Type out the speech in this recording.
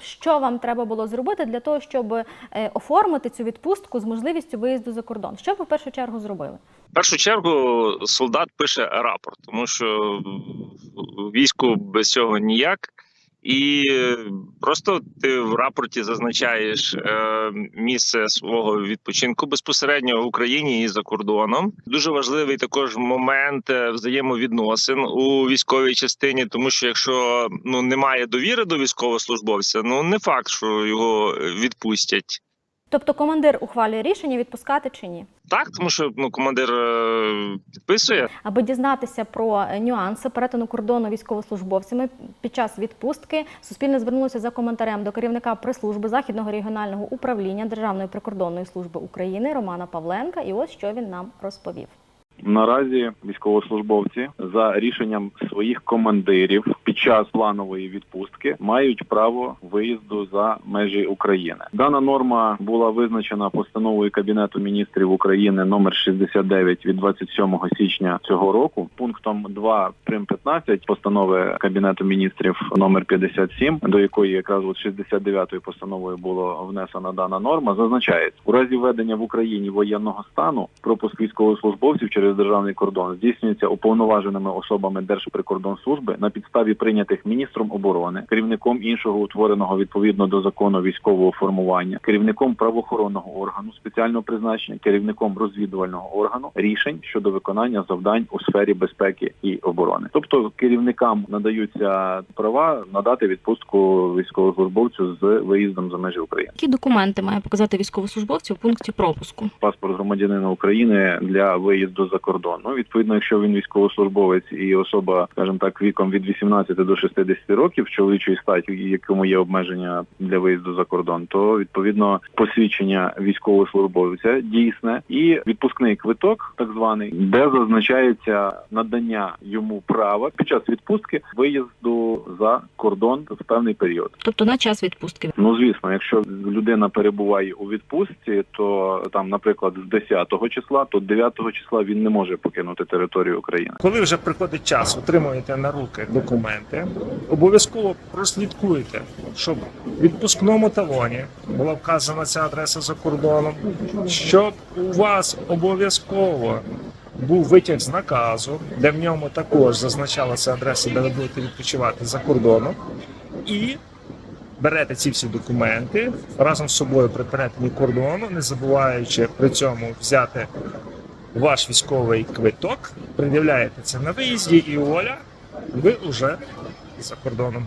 Що вам треба було зробити для того, щоб е, оформити цю відпустку з можливістю виїзду за кордон? Що ви в першу чергу зробили? В першу чергу солдат пише рапорт, тому що війську без цього ніяк. І просто ти в рапорті зазначаєш е, місце свого відпочинку безпосередньо в Україні і за кордоном. Дуже важливий також момент е, взаємовідносин у військовій частині, тому що якщо ну немає довіри до військовослужбовця, ну не факт, що його відпустять. Тобто командир ухвалює рішення відпускати чи ні? Так, тому що ну командир е, підписує. Аби дізнатися про е, нюанси перетину кордону військовослужбовцями під час відпустки, Суспільне звернулося за коментарем до керівника прес-служби Західного регіонального управління Державної прикордонної служби України Романа Павленка. І ось що він нам розповів. Наразі військовослужбовці за рішенням своїх командирів під час планової відпустки мають право виїзду за межі України. Дана норма була визначена постановою Кабінету міністрів України номер 69 від 27 січня цього року. Пунктом 2 прим 15 постанови Кабінету міністрів номер 57, до якої якраз от 69-ю постановою було внесена дана норма, зазначається у разі введення в Україні воєнного стану пропуск військовослужбовців через державний кордон здійснюється уповноваженими особами Держприкордонслужби на підставі прийнятих міністром оборони, керівником іншого утвореного відповідно до закону військового формування, керівником правоохоронного органу спеціального призначення, керівником розвідувального органу рішень щодо виконання завдань у сфері безпеки і оборони. Тобто керівникам надаються права надати відпустку військовослужбовцю з виїздом за межі України. Які документи має показати військовослужбовцю у пункті пропуску? паспорт громадянина України для виїзду за кордон. Ну відповідно, якщо він військовослужбовець і особа, скажімо так, віком від 18 до 60 років чоловічої статі, якому є обмеження для виїзду за кордон, то відповідно посвідчення військовослужбовця дійсне і відпускний квиток, так званий, де зазначається надання йому права під час відпустки виїзду за кордон в певний період. Тобто на час відпустки. Ну звісно, якщо людина перебуває у відпустці, то там, наприклад, з 10 числа, то 9 числа він не може покинути територію України. Коли вже приходить час, отримуєте на руки документи, обов'язково прослідкуйте, щоб в відпускному талоні була вказана ця адреса за кордоном, щоб у вас обов'язково був витяг з наказу, де в ньому також зазначалася адреса, де ви будете відпочивати за кордоном, і берете ці всі документи разом з собою при перетині кордону, не забуваючи при цьому взяти ваш військовий квиток, пред'являєте це на виїзді, і Оля, ви вже за кордоном.